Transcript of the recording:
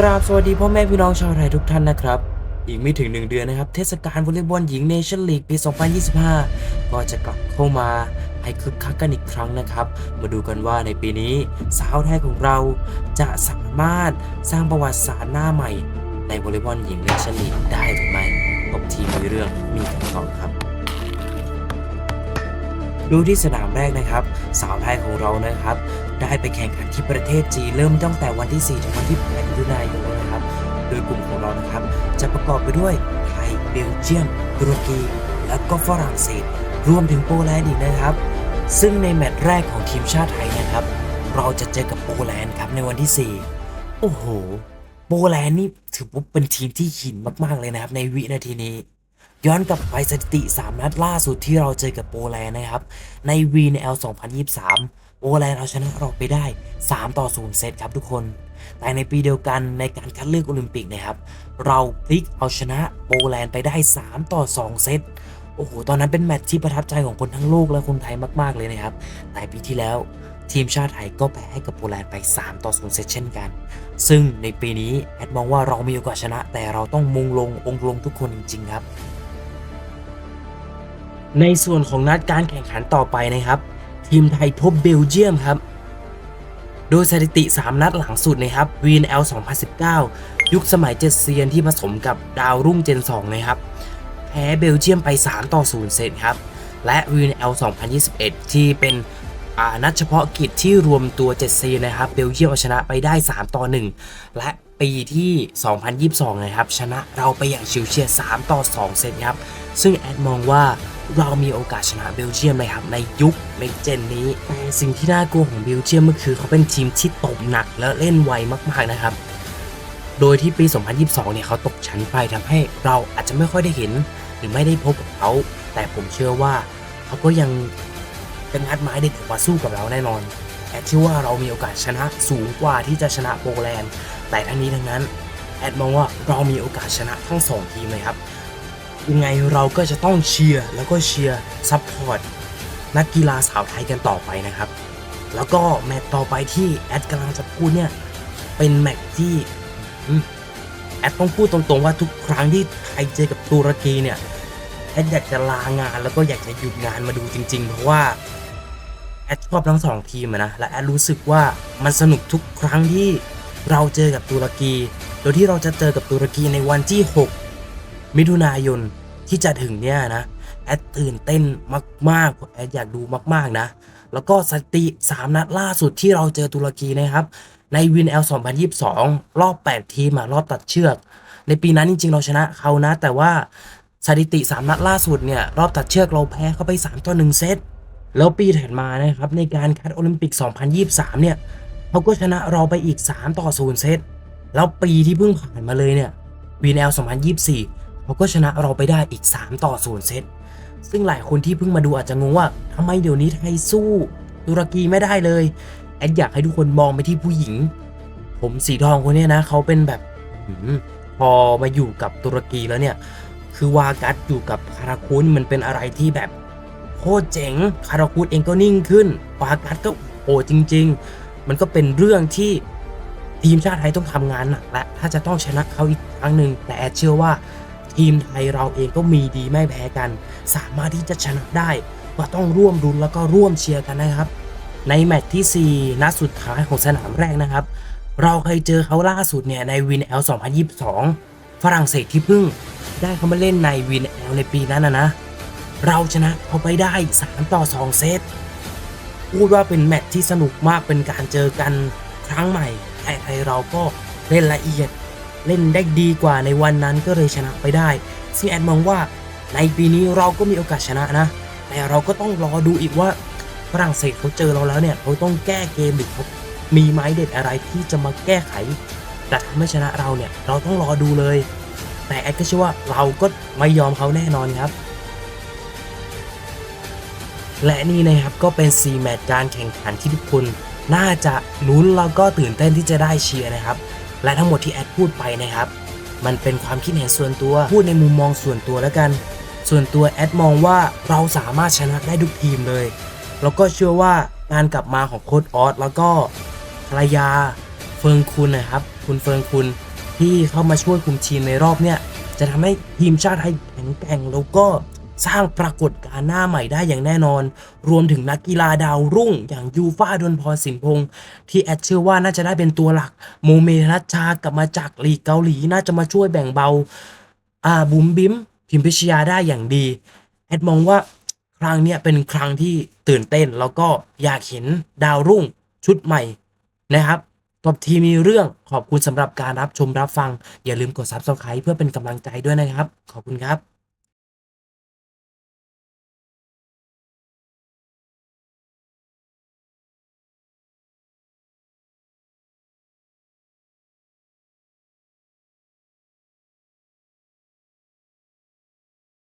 กราบสวัสดีพ่อแม่พี่น้องชาวไทยทุกท่านนะครับ อีกไม่ถึง1เดือนนะครับ เทศกาลวอลเลย์บอลหญิงเนชั่นลีกปี 2025 ก็จะกลับเข้ามาให้คึกคักกันอีกครั้งนะครับ มาดูกันว่าในปีนี้สาวไทยของเราจะสามารถสร้างประวัติศาสตร์หน้าใหม่ ในวอลเลย์บอลหญิงเนชั่นลีกได้หรือไม่กับทีมมีเรื่องมีคำตอบครับดูที่สนามแรกนะครับ สาวไทยของเรานะครับ ได้ไปแข่งขันที่ประเทศจีนเริ่มตั้งแต่วันที่ 4 ถึงวันที่8มิถุนายนนะครับ โดยกลุ่มของเรานะครับ จะประกอบไปด้วยไทยเบลเยียมตุรกี และก็ฝรั่งเศส รวมถึงโปแลนด์อีกนะครับ ซึ่งในแมตช์แรกของทีมชาติไทยนะครับ เราจะเจอกับโปแลนด์ครับในวันที่ 4 โอ้โห โปแลนด์นี่ถือว่าเป็นทีมที่หินมากๆเลยนะครับในวินาทีนี้ ย้อนกลับไปสถิติ 3 นัดล่าสุดที่เราเจอกับโปแลนด์นะครับ ใน VNL 2023 โปแลนด์เอาชนะเราไปได้ 3 ต่อ 0 เซตครับทุกคน แต่ในปีเดียวกันในการคัดเลือกโอลิมปิกนะครับ เราพลิกเอาชนะโปแลนด์ไปได้ 3 ต่อ 2 เซตโอ้โห ตอนนั้นเป็นแมตช์ที่ประทับใจของคนทั้งโลกและคนไทยมาก ๆ เลยนะครับ แต่ปีที่แล้วทีมชาติไทยก็แพ้ให้กับโปแลนด์ไป 3 ต่อ 0 เซตเช่นกัน ซึ่งในปีนี้แอดมองว่าเรามีโอกาสชนะ แต่เราต้องมุงลงองค์ลงทุกคนจริง ๆ ครับ ในส่วนของนัดการแข่งขันต่อไปนะครับ ทีมไทยพบเบลเยียมครับ โดยสถิติ 3 นัดหลังสุดนะครับ VNL 2019 ยุคสมัยเจ็ดเซียนที่ผสมกับดาวรุ่งเจน 2 นะครับ แพ้เบลเยียมไป 3 ต่อ 0 เซตครับ และ VNL 2021 ที่เป็นอ่านัดเฉพาะกิจที่รวมตัว7ซียนนะครับ เบลเยียมชนะไปได้ 3 ต่อ 1 และปีที่ 2022 นะครับ ชนะเราไปอย่างชิวเชียร์3ต่อ 2 เซตครับ ซึ่งแอดมองว่า เรามีโอกาสชนะเบลเยียมเลยครับในยุคในเจนนี้แต่สิ่งที่น่ากลัวของเบลเยียมก็คือเขาเป็นทีมที่ตบหนักและเล่นไวมากๆนะครับ โดยที่ปี 2022 เนี่ยเขาตกชั้นไปทำให้เราอาจจะไม่ค่อยได้เห็น หรือไม่ได้พบกับเขา แต่ผมเชื่อว่าเขาก็ยังเป็นงัดไม้เด็ดออกมาสู้กับเราแน่นอนแอดเชื่อว่าเรามีโอกาสชนะสูงกว่าที่จะชนะโปแลนด์ แต่ทั้งนี้ทั้งนั้นแอดมองว่าเรามีโอกาสชนะทั้งสองทีมเลยครับ ยังไงเราก็จะต้องเชียร์แล้วก็เชียร์ซัพพอร์ตนักกีฬาสาวไทยกันต่อไปนะครับ แล้วก็แมตช์ต่อไปที่แอดกำลังจะพูดเนี่ย เป็นแมตช์ที่แอดต้องพูดตรงๆว่าทุกครั้งที่ไทยเจอกับตุรกีเนี่ยแอดอยากจะลางานแล้วก็อยากจะหยุดงานมาดูจริงๆ เพราะว่าแอดชอบทั้งสองทีมนะ และแอดรู้สึกว่ามันสนุกทุกครั้งที่เราเจอกับตุรกี โดยที่เราจะเจอกับตุรกีในวันที่ 6 มิถุนายนที่จะถึงเนี่ยนะแอดตื่นเต้นมากๆแอดอยากดูมากๆนะ แล้วก็สถิติ 3 นัดล่าสุดที่เราเจอตุรกีนะครับ ในวิน L 2022 รอบ 8 ทีมอะรอบตัดเชือก ในปีนั้นจริง ๆ เราชนะเขานะ แต่ว่าสถิติ 3 นัดล่าสุดเนี่ย รอบตัดเชือกเราแพ้เขาไป 3 ต่อ 1 เซตแล้วปีถัดมานะครับ ในการคัดโอลิมปิก 2023 เนี่ยเขาก็ชนะเราไปอีก 3 ต่อ 0 เซตแล้วปีที่เพิ่งผ่านมาเลยเนี่ย VNL 2024 เขาก็ชนะเราไปได้อีก 3 ต่อ0เซตซึ่งหลายคนที่เพิ่งมาดูอาจจะงงว่าทำไมเดี๋ยวนี้ไทยสู้ตุรกีไม่ได้เลยแอดอยากให้ทุกคนมองไปที่ผู้หญิง ผมสีทองคนนี้นะเขาเป็นแบบพอมาอยู่กับตุรกีแล้วเนี่ย คือวากัสอยู่กับคาราคุนมันเป็นอะไรที่แบบโคตรเจ๋งคาราคุนเองก็นิ่งขึ้นวากัสก็โอ้จริง ๆ มันก็เป็นเรื่องที่ทีมชาติไทยต้องทำงานหนักและถ้าจะต้องชนะเขาอีกครั้งหนึ่งแต่แอดเชื่อว่า ทีมไทยเราเองก็มีดีไม่แพ้กัน สามารถที่จะชนะได้ก็ต้องร่วมรุนแล้วก็ร่วมเชียร์กันนะครับ ในแมตช์ที่ 4 นัดสุดท้ายของสนามแรกนะครับ เราเคยเจอเขาล่าสุดเนี่ยในวิน L 2022 ฝรั่งเศสที่เพิ่งได้เขามาเล่นในวิน L ในปีนั้นนะนะเราชนะเขาไปได้ 3 ต่อ 2 เซตพูดว่าเป็นแมตช์ที่สนุกมากเป็นการเจอกันครั้งใหม่แต่ไทยเราก็เล่นละเอียด เล่นได้ดีกว่าในวันนั้นก็เลยชนะไปได้ ซึ่งแอดมองว่าในปีนี้เราก็มีโอกาสชนะนะ แต่เราก็ต้องรอดูอีกว่าฝรั่งเศสเขาเจอเราแล้วเนี่ยเขาต้องแก้เกมหรือเขามีไม้เด็ดอะไรที่จะมาแก้ไข แต่ทำให้ชนะเราเนี่ยเราต้องรอดูเลย แต่แอดก็เชื่อว่าเราก็ไม่ยอมเขาแน่นอนครับ และนี่นะครับก็เป็น4แมตช์การแข่งขันที่ทุกคนน่าจะลุ้นแล้วก็ตื่นเต้นที่จะได้เชียร์นะครับ และทั้งหมดที่แอดพูดไปนะครับ มันเป็นความคิดเห็นส่วนตัว พูดในมุมมองส่วนตัวแล้วกัน ส่วนตัวแอดมองว่าเราสามารถชนะได้ทุกทีมเลย แล้วก็เชื่อว่าการกลับมาของโค้ดออสแล้วก็ภรรยาเฟิงคุณนะครับ คุณเฟิงคุณที่เข้ามาช่วยคุมทีมในรอบเนี่ยจะทำให้ทีมชาติไทยแข็งแกร่งแล้วก็ สร้างปรากฏการณ์หน้าใหม่ได้อย่างแน่นอน รวมถึงนักกีฬาดาวรุ่ง อย่างยูฟ่าดนพรสินพงษ์ที่แอดเชื่อว่าน่าจะได้เป็นตัวหลัก โมเมนัชชากลับมาจากลีกเกาหลีน่าจะมาช่วยแบ่งเบาอ่าบุ๋มบิมพิมพิชยาได้อย่างดี แอดมองว่าครั้งนี้เป็นครั้งที่ตื่นเต้น แล้วก็อยากเห็นดาวรุ่งชุดใหม่นะครับตบทีมีเรื่องขอบคุณสำหรับการรับชมรับฟัง อย่าลืมกด Subscribe เพื่อเป็นกำลังใจด้วยนะครับ ขอบคุณครับ